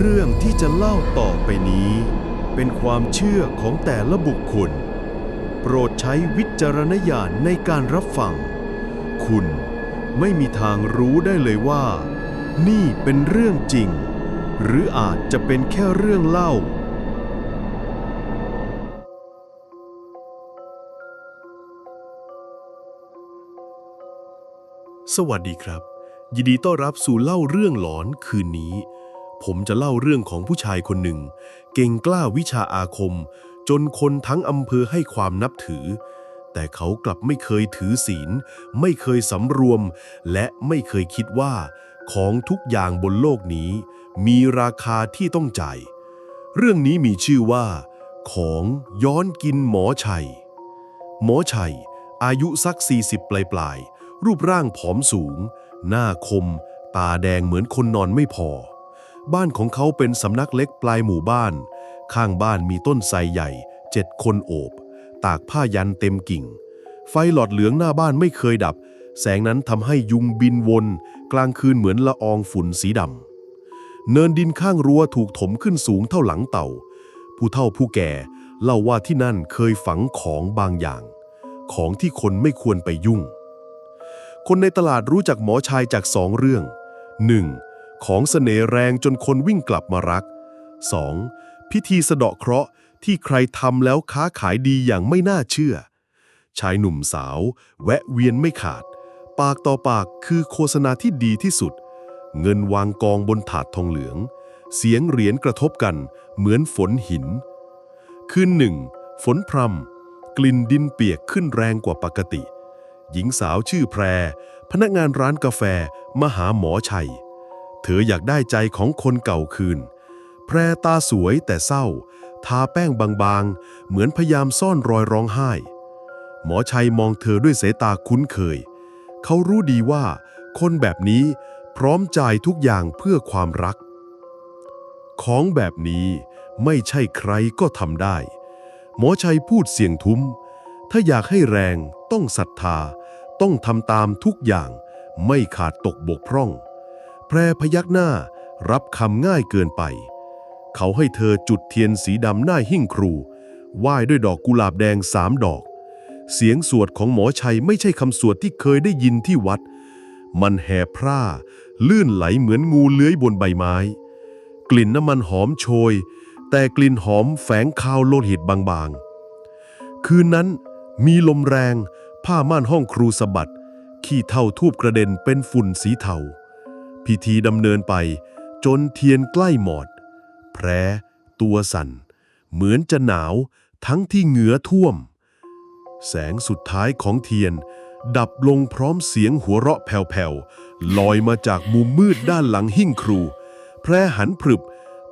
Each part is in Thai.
เรื่องที่จะเล่าต่อไปนี้ เป็นความเชื่อของแต่ละบุคคล โปรดใช้วิจารณญาณในการรับฟัง คุณไม่มีทางรู้ได้เลยว่า นี่เป็นเรื่องจริง หรืออาจจะเป็นแค่เรื่องเล่าสวัสดีครับ ยินดีต้อนรับสู่เล่าเรื่องหลอนคืนนี้ ผมจะเล่าเรื่องของผู้ชายคนหนึ่ง เก่งกล้าวิชาอาคม จนคนทั้งอำเภอให้ความนับถือ แต่เขากลับไม่เคยถือศีล ไม่เคยสำรวม และไม่เคยคิดว่า ของทุกอย่างบนโลกนี้ มีราคาที่ต้องจ่าย เรื่องนี้มีชื่อว่า ของย้อนกินหมอชัย หมอชัย อายุสัก 40 ปลายปลายๆรูปร่างผอมสูง หน้าคม ตาแดงเหมือนคนนอนไม่พอ บ้านของเขาเป็นสำนักเล็กปลายหมู่บ้าน ข้างบ้านมีต้นไทรใหญ่เจ็ดคนโอบ ตากผ้ายันเต็มกิ่ง ไฟหลอดเหลืองหน้าบ้านไม่เคยดับ แสงนั้นทำให้ยุงบินวน กลางคืนเหมือนละอองฝุ่นสีดำเนินดินข้างรั้วถูกถมขึ้นสูงเท่าหลังเต่า ผู้เฒ่าผู้แก่เล่าว่าที่นั่นเคยฝังของบางอย่าง ของที่คนไม่ควรไปยุ่ง คนในตลาดรู้จักหมอชายจากสองเรื่อง 1. ของเสน่ห์แรงจนคนวิ่งกลับมารัก 2. พิธีสะเดาะเคราะห์ที่ใครทำแล้วค้าขายดีอย่างไม่น่าเชื่อ ชายหนุ่มสาว แวะเวียนไม่ขาด ปากต่อปากคือโฆษณาที่ดีที่สุด เงินวางกองบนถาดทองเหลือง เสียงเหรียญกระทบกัน เหมือนฝนหิน คืนหนึ่ง ฝนพรำกลิ่นดินเปียกขึ้นแรงกว่าปกติ หญิงสาวชื่อแพร พนักงานร้านกาแฟมาหาหมอชัย เธออยากได้ใจของคนเก่าคืน แพรตาสวยแต่เศร้า ทาแป้งบางๆ เหมือนพยายามซ่อนรอยร้องไห้ หมอชัยมองเธอด้วยสายตาคุ้นเคย เขารู้ดีว่า คนแบบนี้พร้อมจ่ายทุกอย่างเพื่อความรัก ของแบบนี้ไม่ใช่ใครก็ทำได้ หมอชัยพูดเสียงทุ้ม ถ้าอยากให้แรงต้องศรัทธา ต้องทำตามทุกอย่างไม่ขาดตกบกพร่อง รพยักหน้ารับคำง่ายเกินไป เขาให้เธอจุดเทียนสีดำหน้าหิ้งครูไหว้ด้วยดอกกุหลาบแดงสามดอก เสียงสวดของหมอชัยไม่ใช่คำสวดที่เคยได้ยินที่วัด มันแห่พร่า ลื่นไหลเหมือนงูเลื้อยบนใบไม้ กลิ่นน้ำมันหอมโชย แต่กลิ่นหอมแฝงคาวโลหิตบางๆ คืนนั้นมีลมแรง ผ้าม่านห้องครูสะบัด ขี้เท่าทูบกระเด็นเป็นฝุ่นสีเทา พิธีดำเนินไป จนเทียนใกล้หมอด แพรตัวสั่น เหมือนจะหนาวทั้งที่เหงื่อท่วม แสงสุดท้ายของเทียน ดับลงพร้อมเสียงหัวเราะแผ่วๆลอยมาจากมุมมืดด้านหลังหิ้งครู แพรหันพรึบ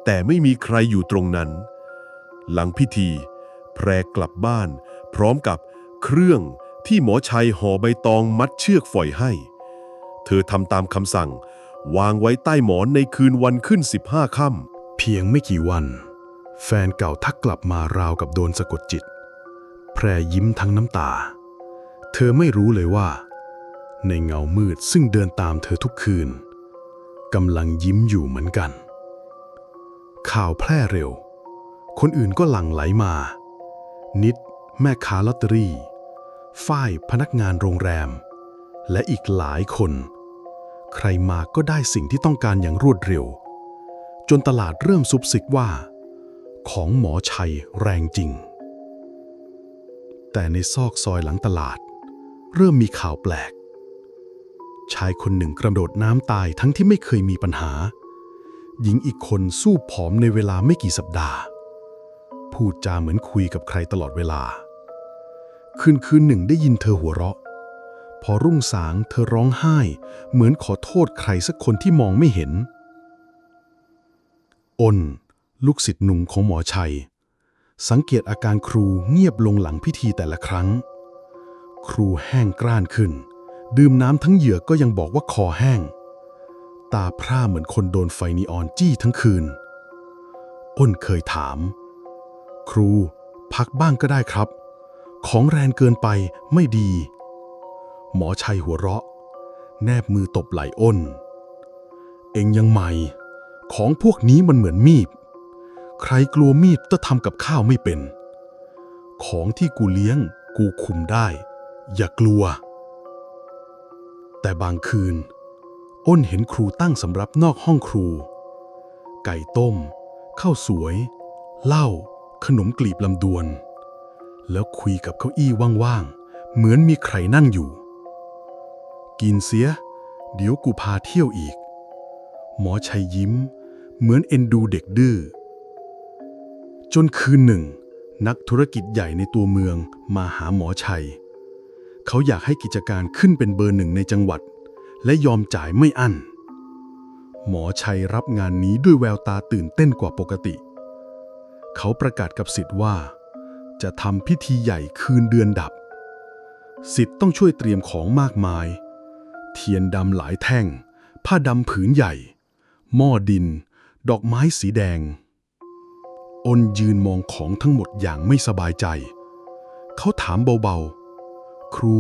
แต่ไม่มีใครอยู่ตรงนั้น หลังพิธี แพรกลับบ้าน พร้อมกับเครื่องที่หมอชัยห่อใบตองมัดเชือกฝอยให้ เธอทำตามคำสั่ง วางไว้ใต้หมอนในคืนวันขึ้น 15ค่ำเพียงไม่กี่วัน แฟนเก่าทักกลับมาราวกับโดนสะกดจิต แพรยิ้มทั้งน้ำตา เธอไม่รู้เลยว่า ในเงามืดซึ่งเดินตามเธอทุกคืนกำลังยิ้มอยู่เหมือนกัน ข่าวแพร่เร็ว คนอื่นก็หลั่งไหลมา นิด แม่ค้าลอตเตอรี่ ฝ้ายพนักงานโรงแรม และอีกหลายคน ใครมาก็ได้สิ่งที่ต้องการอย่างรวดเร็ว จนตลาดเริ่มซุบซิบว่า ของหมอชัยแรงจริง แต่ในซอกซอยหลังตลาด เริ่มมีข่าวแปลก ชายคนหนึ่งกระโดดน้ำตายทั้งที่ไม่เคยมีปัญหา หญิงอีกคนสู้ผอมในเวลาไม่กี่สัปดาห์ พูดจาเหมือนคุยกับใครตลอดเวลา คืนคืนหนึ่งได้ยินเธอหัวเราะ พอรุ่งสางเธอร้องไห้ เหมือนขอโทษใครสักคนที่มองไม่เห็นอนลูกศิษย์หนุ่มของหมอชัย สังเกตอาการครูเงียบลงหลังพิธีแต่ละครั้ง ครูแห้งกร้านขึ้น ดื่มน้ำทั้งเหยื่อกก็ยังบอกว่าคอแห้ง ตาพร่าเหมือนคนโดนไฟนีออนจี้ทั้งคืน อ้นเคยถาม ครู พักบ้างก็ได้ครับ ของแรงเกินไปไม่ดี หมอชัยหัวเราะ แนบมือตบไหล่อ้น เองยังใหม่ ของพวกนี้มันเหมือนมีด ใครกลัวมีดจะทำกับข้าวไม่เป็น ของที่กูเลี้ยง กูคุมได้ อย่ากลัว แต่บางคืน อ้นเห็นครูตั้งสำรับนอกห้องครู ไก่ต้ม ข้าวสวย เหล้า ขนมกลีบลำดวน แล้วคุยกับเก้าอี้ว่างๆ เหมือนมีใครนั่งอยู่ กินเสีย เดี๋ยวกูพาเที่ยวอีก หมอชัยยิ้ม เหมือนเอ็นดูเด็กดื้อ จนคืนหนึ่ง นักธุรกิจใหญ่ในตัวเมืองมาหาหมอชัย เขาอยากให้กิจการขึ้นเป็นเบอร์หนึ่งในจังหวัด และยอมจ่ายไม่อั้น หมอชัยรับงานนี้ด้วยแววตาตื่นเต้นกว่าปกติ เขาประกาศกับสิทธิ์ว่า จะทำพิธีใหญ่คืนเดือนดับสิทธิ์ต้องช่วยเตรียมของมากมาย เทียนดำหลายแท่ง ผ้าดำผืนใหญ่ หม้อดิน ดอกไม้สีแดง อนยืนมองของทั้งหมดอย่างไม่สบายใจ เขาถามเบาๆ ครู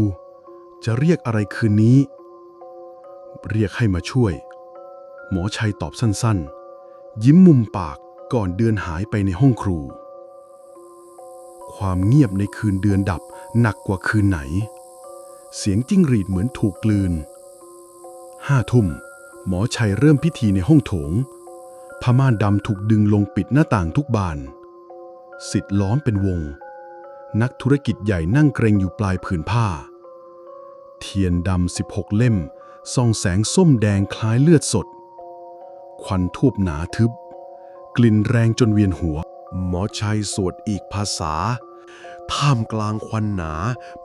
จะเรียกอะไรคืนนี้ เรียกให้มาช่วย หมอชัยตอบสั้นๆ ยิ้มมุมปากก่อนเดินหายไปในห้องครู ความเงียบในคืนเดือนดับหนักกว่าคืนไหน เสียงจิ้งหรีดเหมือนถูกกลืน ห้าทุ่ม หมอชัยเริ่มพิธีในห้องโถงผ้าม่านดำถูกดึงลงปิดหน้าต่างทุกบาน สิทธิ์ล้อมเป็นวง นักธุรกิจใหญ่นั่งเกรงอยู่ปลายผืนผ้า เทียนดำสิบหกเล่มส่องแสงส้มแดงคล้ายเลือดสด ควันทูบหนาทึบ กลิ่นแรงจนเวียนหัว หมอชัยสวดอีกภาษา ท่ามกลางควันหนา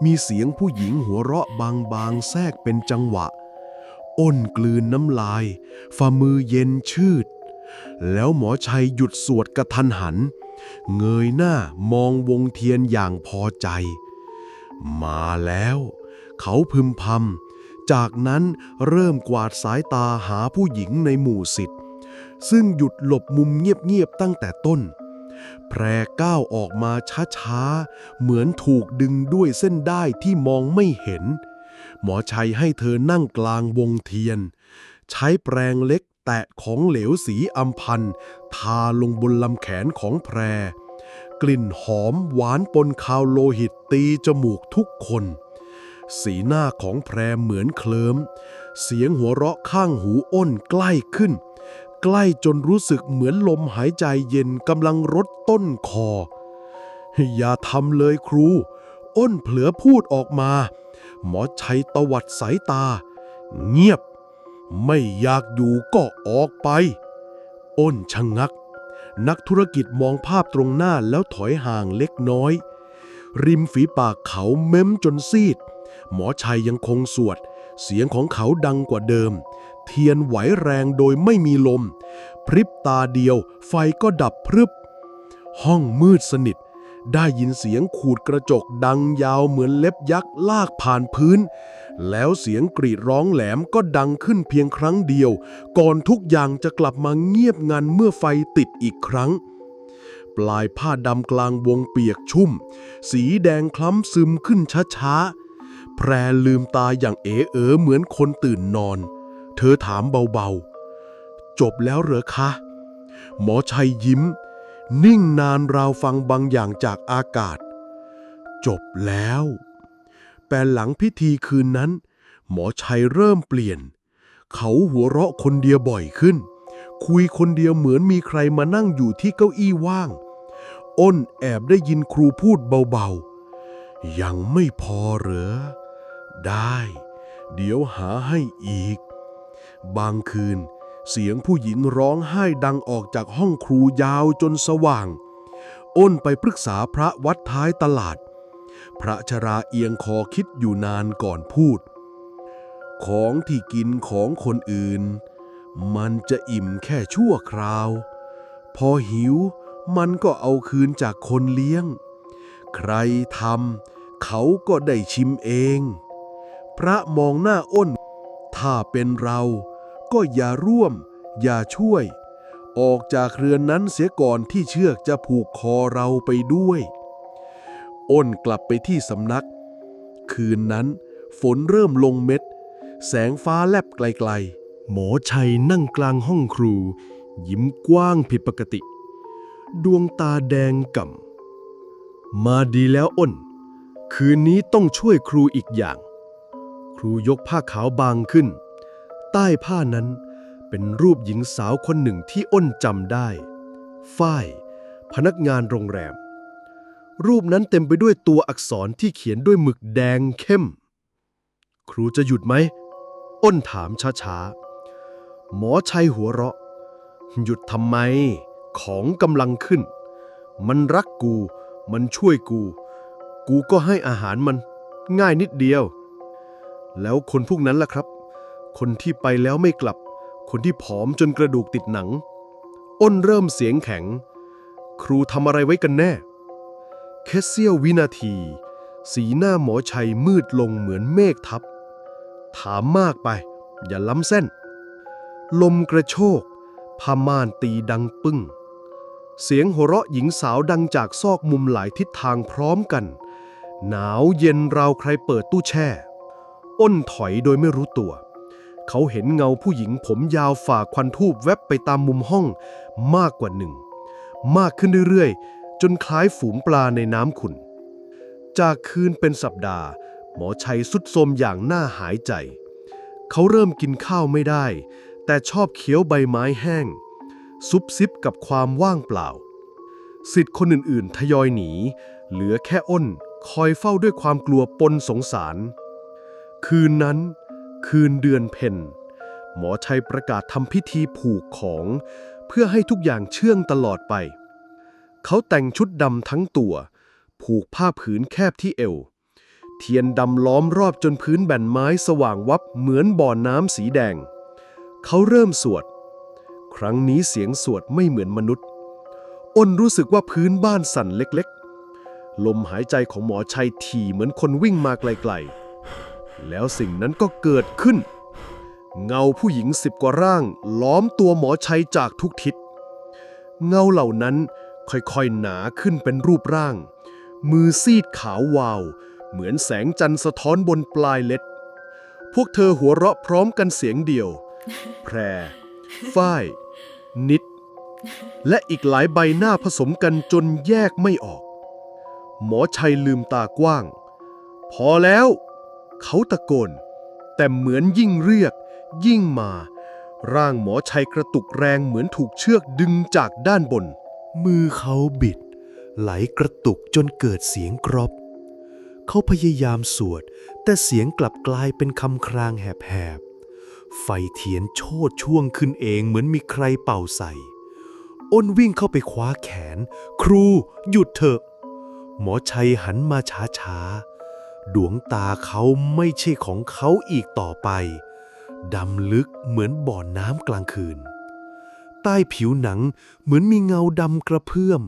มีเสียงผู้หญิงหัวเราะบางๆแทรกเป็นจังหวะ อ้นกลืนน้ำลาย ฝ่ามือเย็นชืด แล้วหมอชัยหยุดสวดกระทันหัน เงยหน้ามองวงเทียนอย่างพอใจ มาแล้ว เขาพึมพำจากนั้นเริ่มกวาดสายตาหาผู้หญิงในหมู่สิทธิ์ซึ่งหยุดหลบมุมเงียบๆตั้งแต่ต้น แพรก้าวออกมาช้าๆ เหมือนถูกดึงด้วยเส้นได้ายที่มองไม่เห็น หมอชัยให้เธอนั่งกลางวงเทียน ใช้แปรงเล็กแตะของเหลวสีอัมพันทาลงบนลำแขนของแพร กลิ่นหอมหวานปนคาวโลหิตตีจมูกทุกคน สีหน้าของแพรเหมือนเคลิมเสียงหัวเราะข้างหูอ้นใกล้ขึ้น ใกล้จนรู้สึกเหมือนลมหายใจเย็นกำลังรดต้นคอ อย่าทำเลยครู อ้นเผลอพูดออกมา หมอชัยตวัดสายตา เงียบ ไม่อยากอยู่ก็ออกไป อ้นชะงงัก นักธุรกิจมองภาพตรงหน้าแล้วถอยห่างเล็กน้อย ริมฝีปากเขาเม้มจนซีด หมอชัยยังคงสวด เสียงของเขาดังกว่าเดิม เทียนไหวแรงโดยไม่มีลม พริบตาเดียวไฟก็ดับพรึบ ห้องมืดสนิท ได้ยินเสียงขูดกระจกดังยาวเหมือนเล็บยักษ์ลากผ่านพื้น แล้วเสียงกรีดร้องแหลมก็ดังขึ้นเพียงครั้งเดียว ก่อนทุกอย่างจะกลับมาเงียบงันเมื่อไฟติดอีกครั้ง ปลายผ้าดำกลางวงเปียกชุ่ม สีแดงคล้ำซึมขึ้นช้าๆ แพรลืมตาอย่างเอ๋เอ๋เหมือนคนตื่นนอน เธอถามเบาๆ จบแล้วเหรอคะ หมอชัยยิ้ม นิ่งนานราวฟังบางอย่างจากอากาศ จบแล้ว แต่หลังพิธีคืนนั้น หมอชัยเริ่มเปลี่ยน เขาหัวเราะคนเดียวบ่อยขึ้น คุยคนเดียวเหมือนมีใครมานั่งอยู่ที่เก้าอี้ว่าง อ้นแอบได้ยินครูพูดเบาๆ ยังไม่พอเหรอ ได้ เดี๋ยวหาให้อีก บางคืน เสียงผู้หญิงร้องไห้ดังออกจากห้องครูยาวจนสว่าง อ้นไปปรึกษาพระวัดท้ายตลาด พระชราเอียงคอคิดอยู่นานก่อนพูด ของที่กินของคนอื่น มันจะอิ่มแค่ชั่วคราว พอหิวมันก็เอาคืนจากคนเลี้ยง ใครทำเขาก็ได้ชิมเอง พระมองหน้าอ้น ถ้าเป็นเรา ก็อย่าร่วม อย่าช่วย ออกจากเรือนนั้นเสียก่อนที่เชือกจะผูกคอเราไปด้วย อ้นกลับไปที่สำนัก คืนนั้น ฝนเริ่มลงเม็ด แสงฟ้าแลบไกลๆ หมอชัยนั่งกลางห้องครู ยิ้มกว้างผิดปกติ ดวงตาแดงก่ำมาดีแล้วอ้น คืนนี้ต้องช่วยครูอีกอย่าง ครูยกผ้าขาวบางขึ้น ต้ผ้านั้น เป็นรูปหญิงสาวคนหนึ่งที่อ้นจำได้ ฝ้าย พนักงานโรงแรม รูปนั้นเต็มไปด้วยตัวอักษรที่เขียนด้วยหมึกแดงเข้ม ครูจะหยุดไหม อ้นถามช้าๆ หมอชัยหัวเราะ หยุดทำไม ของกำลังขึ้น มันรักกู มันช่วยกู กูก็ให้อาหารมัน ง่ายนิดเดียว แล้วคนพวกนั้นล่ะครับ คนที่ไปแล้วไม่กลับ คนที่ผอมจนกระดูกติดหนัง อ้นเริ่มเสียงแข็ง ครูทำอะไรไว้กันแน่ แค่เสี้ยววินาที สีหน้าหมอชัยมืดลงเหมือนเมฆทับ ถามมากไป อย่าล้ำเส้น ลมกระโชกผ้าม่านตีดังปึ้ง เสียงหัวเราะหญิงสาวดังจากซอกมุมหลายทิศทางพร้อมกัน หนาวเย็นราวใครเปิดตู้แช่ อ้นถอยโดยไม่รู้ตัว เขาเห็นเงาผู้หญิงผมยาวฝ่าควันทูบแวบไปตามมุมห้องมากกว่าหนึ่ง มากขึ้นเรื่อยๆ จนคล้ายฝูงปลาในน้ำขุ่น จากคืนเป็นสัปดาห์ หมอชัยสุดโทรมอย่างน่าหายใจ เขาเริ่มกินข้าวไม่ได้ แต่ชอบเคี้ยวใบไม้แห้ง ซุบซิบกับความว่างเปล่า สิทธิ์คนอื่นๆ ทยอยหนี เหลือแค่อ้นคอยเฝ้าด้วยความกลัวปนสงสาร คืนนั้น คืนเดือนเพ็ญหมอชัยประกาศทำพิธีผูกของ เพื่อให้ทุกอย่างเชื่องตลอดไป เขาแต่งชุดดำทั้งตัว ผูกผ้าผืนแคบที่เอว เทียนดำล้อมรอบจนพื้นแผ่นไม้สว่างวับเหมือนบ่อน้ำสีแดง เขาเริ่มสวด ครั้งนี้เสียงสวดไม่เหมือนมนุษย์ อ้นรู้สึกว่าพื้นบ้านสั่นเล็กๆ ลมหายใจของหมอชัยถี่เหมือนคนวิ่งมาไกลๆ แล้วสิ่งนั้นก็เกิดขึ้น เงาผู้หญิงสิบกว่าร่าง ล้อมตัวหมอชัยจากทุกทิศ เงาเหล่านั้นค่อยๆหนาขึ้นเป็นรูปร่าง มือซีดขาววาว เหมือนแสงจันทร์สะท้อนบนปลายเล็ด พวกเธอหัวเราะพร้อมกันเสียงเดียว แพร ฝ้าย นิด และอีกหลายใบหน้าผสมกันจนแยกไม่ออก หมอชัยลืมตากว้าง พอแล้ว เขาตะโกน แต่เหมือนยิ่งเรียก ยิ่งมา ร่างหมอชัยกระตุกแรงเหมือนถูกเชือกดึงจากด้านบน มือเขาบิด ไหลกระตุกจนเกิดเสียงกรอบ เขาพยายามสวด แต่เสียงกลับกลายเป็นคำครางแหบๆ ไฟเทียนโชดช่วงขึ้นเองเหมือนมีใครเป่าใส่ อ้นวิ่งเข้าไปคว้าแขน ครู หยุดเถอะ หมอชัยหันมาช้าๆ ดวงตาเขาไม่ใช่ของเขาอีกต่อไป ดำลึกเหมือนบ่อน้ำกลางคืน ใต้ผิวหนังเหมือนมีเงาดำกระเพื่อม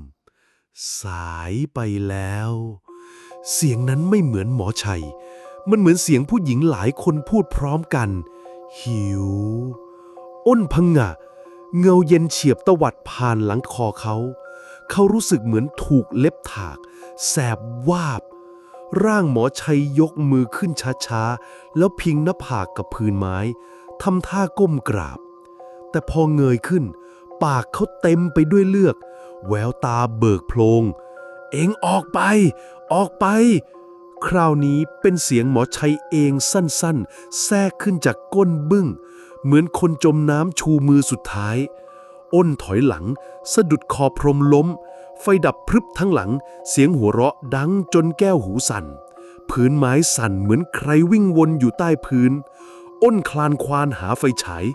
สายไปแล้ว เสียงนั้นไม่เหมือนหมอชัย มันเหมือนเสียงผู้หญิงหลายคนพูดพร้อมกัน หิว อ้นพังงะ เงาเย็นเฉียบตวัดผ่านหลังคอเขา เขารู้สึกเหมือนถูกเล็บถาก แสบวาบ ร่างหมอชัยยกมือขึ้นช้าๆ แล้วพิงหน้าผากกับพื้นไม้ทำท่าก้มกราบ แต่พอเงยขึ้น ปากเขาเต็มไปด้วยเลือดแววตาเบิกโพลง เอ็งออกไป ออกไป คราวนี้เป็นเสียงหมอชัยเองสั้นๆ แทรกขึ้นจากก้นบึ้ง เหมือนคนจมน้ำชูมือสุดท้าย อ้นถอยหลัง สะดุดคอพรมล้ม ไฟดับพรึบทั้งหลัง เสียงหัวเราะดังจนแก้วหูสั่น พื้นไม้สั่นเหมือนใครวิ่งวนอยู่ใต้พื้น อ้นคลานควานหาไฟฉาย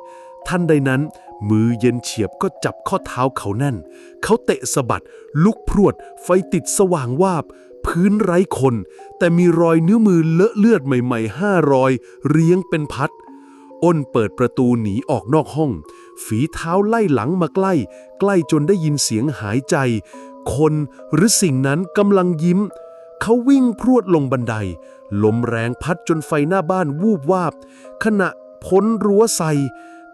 ท่านใดนั้น มือเย็นเฉียบก็จับข้อเท้าเขาแน่น เขาเตะสะบัด ลุกพรวด ไฟติดสว่างวาบ พื้นไร้คน แต่มีรอยนิ้วมือเลอะเลือดใหม่ๆห้ารอย เรียงเป็นพัด อ้นเปิดประตูหนีออกนอกห้อง ฝีเท้าไล่หลังมาใกล้ ใกล้จนได้ยินเสียงหายใจ คนหรือสิ่งนั้นกำลังยิ้ม เขาวิ่งพรวดลงบันได ลมแรงพัดจนไฟหน้าบ้านวูบวาบ ขณะพ้นรั้วใส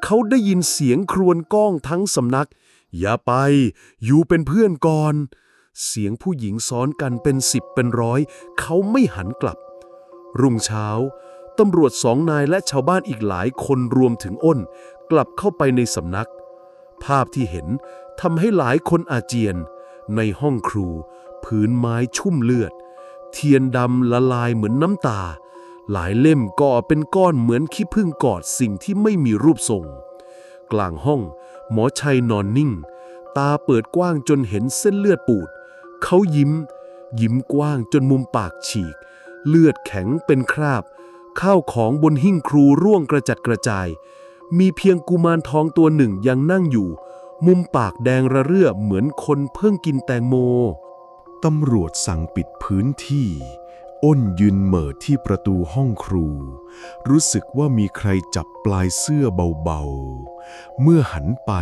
เขาได้ยินเสียงครวญก้องทั้งสำนัก อย่าไป อยู่เป็นเพื่อนก่อน เสียงผู้หญิงซ้อนกันเป็นสิบเป็นร้อย เขาไม่หันกลับ รุ่งเช้าตำรวจสองนายและชาวบ้านอีกหลายคนรวมถึงอ้น กลับเข้าไปในสำนัก ภาพที่เห็นทำให้หลายคนอาเจียน ในห้องครู พื้นไม้ชุ่มเลือด เทียนดำละลายเหมือนน้ำตา หลายเล่มก่อเป็นก้อนเหมือนขี้ผึ้งกอดสิ่งที่ไม่มีรูปทรง กลางห้อง หมอชัยนอนนิ่ง ตาเปิดกว้างจนเห็นเส้นเลือดปูด เขายิ้ม ยิ้มกว้างจนมุมปากฉีก เลือดแข็งเป็นคราบ ข้าวของบนหิ้งครูร่วงกระจัดกระจาย มีเพียงกุมารทองตัวหนึ่งยังนั่งอยู่ มุมปากแดงระเรื่อเหมือนคนเพิ่งกินแตงโม ตำรวจสั่งปิดพื้นที่ อ้นยืนเหม่อที่ประตูห้องครู รู้สึกว่ามีใครจับปลายเสื้อเบาๆ เมื่อหันไป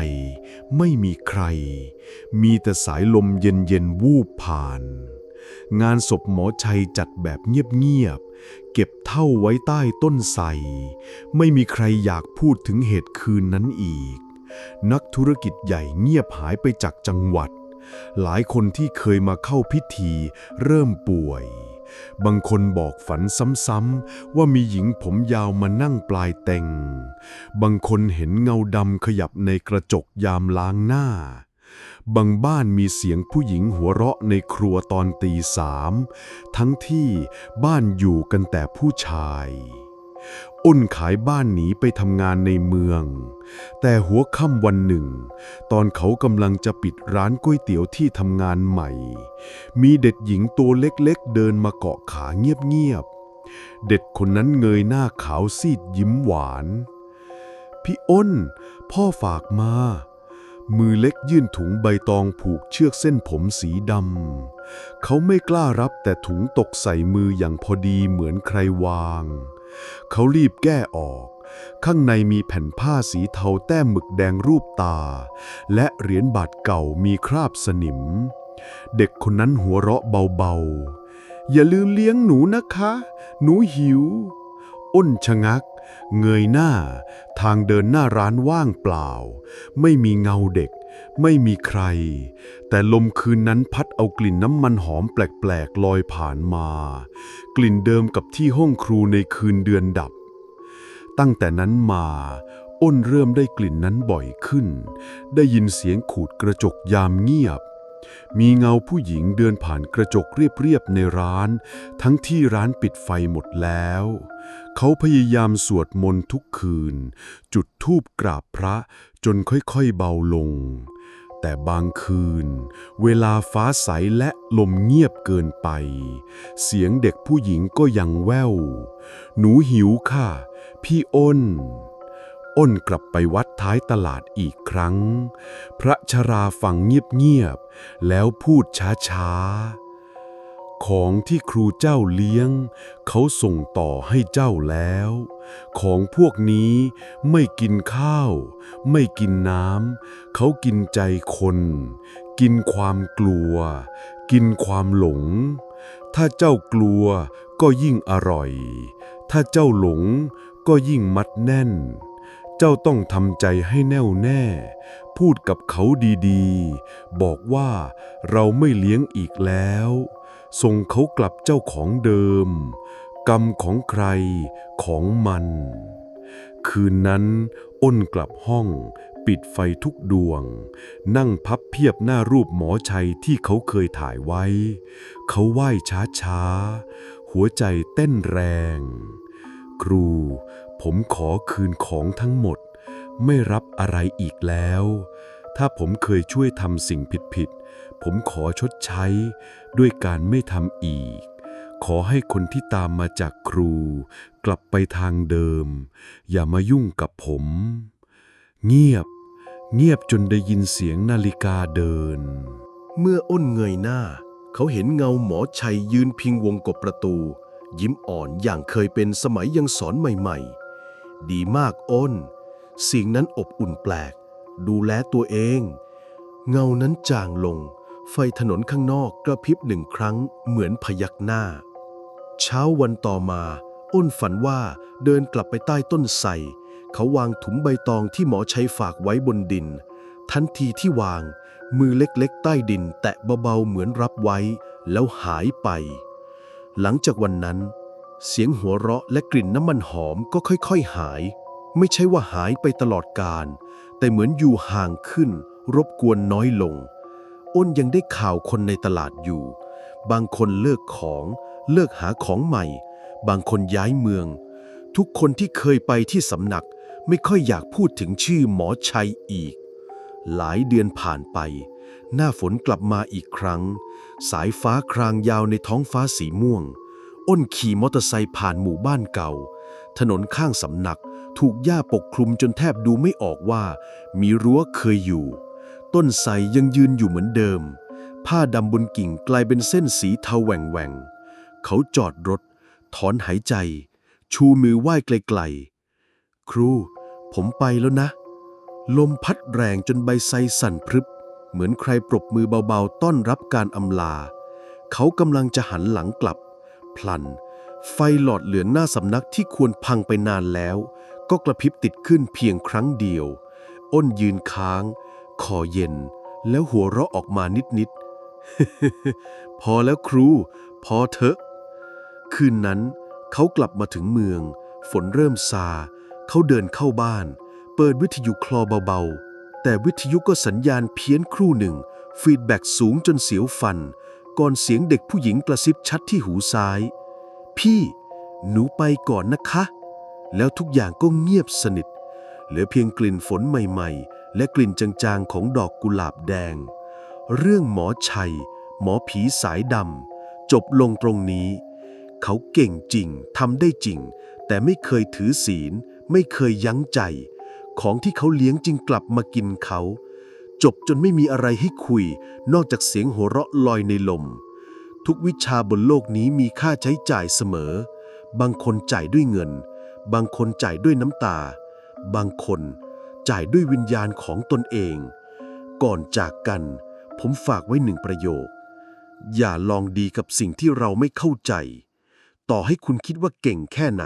ไม่มีใคร มีแต่สายลมเย็นๆ วูบผ่าน งานศพหมอชัยจัดแบบเงียบๆ เก็บเท่าไว้ใต้ต้นไทรไม่มีใครอยากพูดถึงเหตุคืนนั้นอีก นักธุรกิจใหญ่เงียบหายไปจากจังหวัด หลายคนที่เคยมาเข้าพิธีเริ่มป่วย บางคนบอกฝันซ้ำๆว่ามีหญิงผมยาวมานั่งปลายเต็งบางคนเห็นเงาดำขยับในกระจกยามล้างหน้าบางบ้านมีเสียงผู้หญิงหัวเราะในครัวตอนตีสาม ทั้งที่บ้านอยู่กันแต่ผู้ชาย อ้นขายบ้านหนีไปทำงานในเมือง แต่หัวค่ำวันหนึ่ง ตอนเขากำลังจะปิดร้านก๋วยเตี๋ยวที่ทำงานใหม่ มีเด็กหญิงตัวเล็กๆ เดินมาเกาะขาเงียบๆ เด็กคนนั้นเงยหน้าขาวซีดยิ้มหวาน พี่อ้น พ่อฝากมา มือเล็กยื่นถุงใบตองผูกเชือกเส้นผมสีดำ เขาไม่กล้ารับแต่ถุงตกใส่มืออย่างพอดีเหมือนใครวาง เขารีบแก้ออก ข้างในมีแผ่นผ้าสีเทาแต้มหมึกแดงรูปตา และเหรียญบาทเก่ามีคราบสนิม เด็กคนนั้นหัวเราะเบาๆ อย่าลืมเลี้ยงหนูนะคะ หนูหิว อ้นชะงัก เงยหน้า ทางเดินหน้าร้านว่างเปล่า ไม่มีเงาเด็ก ไม่มีใคร แต่ลมคืนนั้นพัดเอากลิ่นน้ำมันหอมแปลกๆลอยผ่านมา กลิ่นเดิมกับที่ห้องครูในคืนเดือนดับ ตั้งแต่นั้นมา อ้นเริ่มได้กลิ่นนั้นบ่อยขึ้น ได้ยินเสียงขูดกระจกยามเงียบ มีเงาผู้หญิงเดินผ่านกระจกเรียบๆในร้าน ทั้งที่ร้านปิดไฟหมดแล้ว เขาพยายามสวดมนต์ทุกคืน จุดธูปกราบพระจนค่อยๆเบาลง แต่บางคืน เวลาฟ้าใสและลมเงียบเกินไป เสียงเด็กผู้หญิงก็ยังแว่ว หนูหิวค่ะ พี่อ้น อ้นกลับไปวัดท้ายตลาดอีกครั้ง พระชราฟังเงียบๆแล้วพูดช้าๆ ของที่ครูเจ้าเลี้ยง เขาส่งต่อให้เจ้าแล้ว ของพวกนี้ไม่กินข้าว ไม่กินน้ำ เขากินใจคน กินความกลัว กินความหลง ถ้าเจ้ากลัวก็ยิ่งอร่อย ถ้าเจ้าหลงก็ยิ่งมัดแน่น เจ้าต้องทำใจให้แน่วแน่ พูดกับเขาดีๆ บอกว่าเราไม่เลี้ยงอีกแล้ว ส่งเขากลับเจ้าของเดิม กรรมของใครของมัน คืนนั้นอ้นกลับห้อง ปิดไฟทุกดวง นั่งพับเพียบหน้ารูปหมอชัยที่เขาเคยถ่ายไว้ เขาไหว้ช้าๆหัวใจเต้นแรง ครู ผมขอคืนของทั้งหมด ไม่รับอะไรอีกแล้ว ถ้าผมเคยช่วยทำสิ่งผิด ผมขอชดใช้ ด้วยการไม่ทำอีก ขอให้คนที่ตามมาจากครู กลับไปทางเดิม อย่ามายุ่งกับผม เงียบ เงียบจนได้ยินเสียงนาฬิกาเดิน เมื่ออ้นเงยหน้า เขาเห็นเงาหมอชัยยืนพิงวงกบประตู ยิ้มอ่อนอย่างเคยเป็นสมัยยังสอนใหม่ๆ ดีมากอ้น สิ่งนั้นอบอุ่นแปลก ดูแลตัวเอง เงานั้นจางลง ไฟถนนข้างนอกกระพริบหนึ่งครั้งเหมือนพยักหน้า เช้าวันต่อมาอ้นฝันว่าเดินกลับไปใต้ต้นไทรเขาวางถุงใบตองที่หมอชัยฝากไว้บนดิน ทันทีที่วาง มือเล็กๆ ใต้ดิน แตะเบาๆเหมือนรับไว้ แล้วหายไป หลังจากวันนั้น เสียงหัวเราะและกลิ่นน้ำมันหอมก็ค่อยๆหาย ไม่ใช่ว่าหายไปตลอดกาลแต่เหมือนอยู่ห่างขึ้น รบกวนน้อยลง อ้นยังได้ข่าวคนในตลาดอยู่ บางคนเลิกของ เลิกหาของใหม่ บางคนย้ายเมือง ทุกคนที่เคยไปที่สำนักไม่ค่อยอยากพูดถึงชื่อหมอชัยอีก หลายเดือนผ่านไป หน้าฝนกลับมาอีกครั้ง สายฟ้าครางยาวในท้องฟ้าสีม่วง อ้นขี่มอเตอร์ไซค์ผ่านหมู่บ้านเก่า ถนนข้างสำนักถูกหญ้าปกคลุมจนแทบดูไม่ออกว่า มีรั้วเคยอยู่ ต้นไทรยังยืนอยู่เหมือนเดิม ผ้าดำบนกิ่งกลายเป็นเส้นสีเทาแหว่งแหว่งๆเขาจอดรถ ถอนหายใจ ชูมือไหว้ไกลๆ ครู ผมไปแล้วนะ ลมพัดแรงจนใบไทรสั่นพรึบ เหมือนใครปรบมือเบาๆ ต้อนรับการอำลา เขากำลังจะหันหลังกลับ พลัน ไฟหลอดเหลืองหน้าสำนักที่ควรพังไปนานแล้ว ก็กระพริบติดขึ้นเพียงครั้งเดียว อ้นยืนค้าง คอเย็น แล้วหัวเราะออกมานิดๆ พอแล้วครู พอเถอะ คืนนั้นเขากลับมาถึงเมือง ฝนเริ่มซา เขาเดินเข้าบ้าน เปิดวิทยุคลอเบาๆ แต่วิทยุก็สัญญาณเพี้ยนครู่หนึ่ง ฟีดแบ็กสูงจนเสียวฟัน ก่อนเสียงเด็กผู้หญิงกระซิบชัดที่หูซ้าย พี่ หนูไปก่อนนะคะ แล้วทุกอย่างก็เงียบสนิท เหลือเพียงกลิ่นฝนใหม่ๆ และกลิ่นจางๆของดอกกุหลาบแดง เรื่องหมอชัย หมอผีสายดำจบลงตรงนี้ เขาเก่งจริงทำได้จริง แต่ไม่เคยถือศีล ไม่เคยยั้งใจ ของที่เขาเลี้ยงจึงกลับมากินเขา จบจนไม่มีอะไรให้คุย นอกจากเสียงหัวเราะลอยในลม ทุกวิชาบนโลกนี้มีค่าใช้จ่ายเสมอ บางคนจ่ายด้วยเงิน บางคนจ่ายด้วยน้ำตา บางคน จ่ายด้วยวิญญาณของตนเอง ก่อนจากกัน ผมฝากไว้หนึ่งประโยค อย่าลองดีกับสิ่งที่เราไม่เข้าใจ ต่อให้คุณคิดว่าเก่งแค่ไหน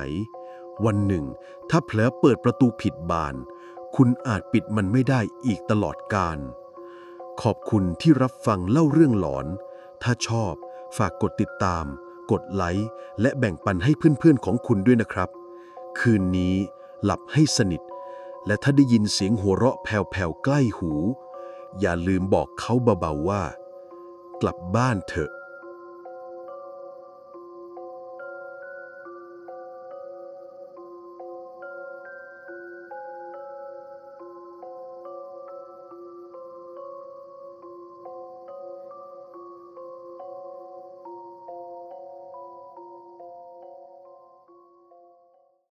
วันหนึ่ง ถ้าเผลอเปิดประตูผิดบาน คุณอาจปิดมันไม่ได้อีกตลอดกาลขอบคุณที่รับฟังเล่าเรื่องหลอน ถ้าชอบฝากกดติดตาม กดไลค์ และแบ่งปันให้เพื่อนๆของคุณด้วยนะครับ คืนนี้หลับให้สนิท และถ้าได้ยินเสียงหัวเราะแผ่วๆใกล้หู อย่าลืมบอกเขาเบาๆว่า กลับบ้านเถอะ